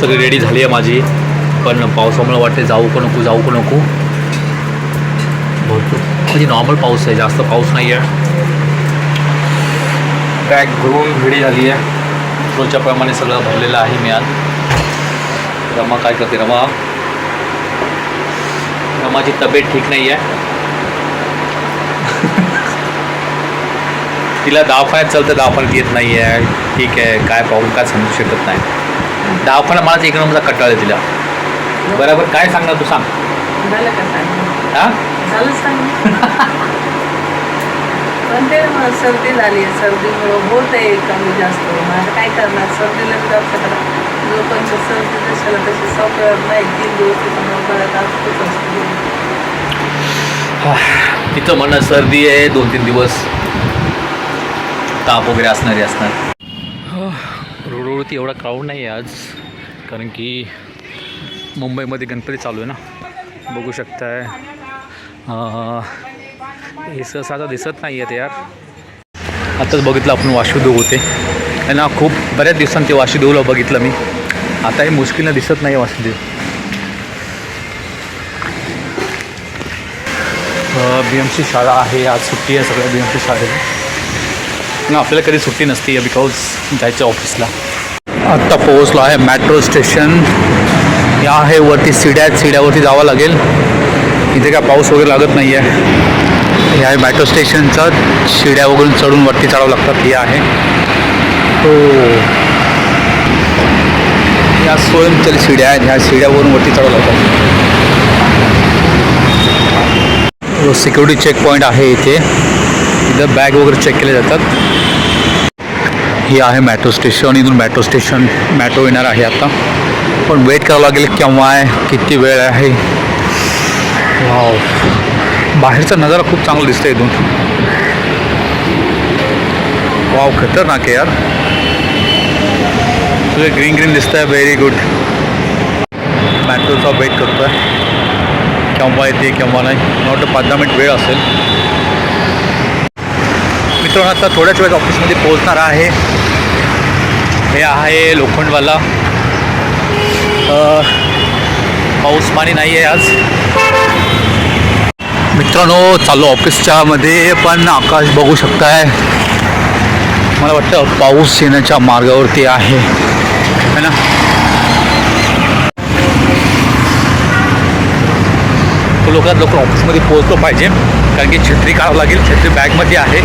सगळी रेडी झाली आहे माझी. पण पावसामुळे वाटते जाऊ का नको जाऊ का नको. भरपूर. म्हणजे नॉर्मल पाऊस आहे जास्त पाऊस नाही आहे बॅग भरून रेडी झाली आहे. रोजच्याप्रमाणे सगळं भरलेलं आहे मी आज. रमा काय करते रमा? रमाची तब्येत ठीक नाही आहे तिला दाफायत चालतं दाफायत येत नाही आहे ठीक आहे काय पाहून काय समजू शकत नाही. दवाखाना मला एक नंबरचा कटाळ तिला बरोबर? काय सांगणार तू सांग. झालं का सांग हां? झालं सांग. पण ते सर्दी झाली. आहे सर्दीमुळं होत आहे कमी जास्त. काय करणार? सर्दीला लोकांचं सर्दी जशाला तशी सवकळत नाही. तीन दिवस असतोच असतो. तिचं म्हणणं सर्दी आहे दोन तीन दिवस ताप वगैरे असणारी असणार. रोडवरती एवढा क्राऊड नाही आहे आज. कारण की मुंबईमध्ये गणपती चालू आहे ना. बघू शकताय. हे सहसा आता दिसत नाही आहेत यार. आताच बघितलं आपण वाशुदेव होते आहे ना खूप बऱ्याच दिवसांनी ते वाशुदेवला बघितलं मी. आता हे मुश्किलनं दिसत नाही वासुदेव बी एम सी शाळा आहे आज सुट्टी आहे सगळ्या बी एम सी शाळेला. ना आपल्याला कधी सुट्टी नसते आहे बिकॉज जायचं ऑफिसला आत्ता पोहोचलो आहे मेट्रो स्टेशन या आहे वरती सिड्या आहेत. सिड्यावरती जावं लागेल. इथे काय पाऊस वगैरे लागत नाही आहे या मेट्रो स्टेशनचं शिड्या वगैरे चढून वरती चढावं लागतात. हे आहे. हो. या स्वयंचलित शिड्या आहेत. ह्या शिड्यावरून वरती चढावं लागतात. सिक्युरिटी चेक पॉईंट आहे इथे. इथं बॅग वगैरे चेक केले जातात. हे आहे मेट्रो स्टेशन इथून मेट्रो स्टेशन मेट्रो येणार आहे आता. पण वेट करावं लागेल केव्हा आहे किती वेळ आहे. वाव बाहेरचा नजारा खूप चांगला दिसतो इथून. वाव खतरनाक आहे यार. तुझे ग्रीन ग्रीन दिसत आहे व्हेरी गुड मेट्रोचा वेट करतोय. केव्हा येते केव्हा नाही. मला वाटतं पाच दहा मिनिट वेळ असेल. मित्रांनो आता थोड्याच वेळात ऑफिसमध्ये पोहोचणार आहे. हे आहे लोखंडवाला. पाऊस पाणी नाही आहे आज. मित्रांनो चाललो ऑफिसच्या मध्ये पण आकाश बघू शकताय. मला वाटतं पाऊस येण्याच्या मार्गावरती आहे. है ना? तो लवकरात लवकर ऑफिसमध्ये पोहोचलो पाहिजे. कारण की छत्री काढावं लागेल छत्री बॅगमध्ये आहे.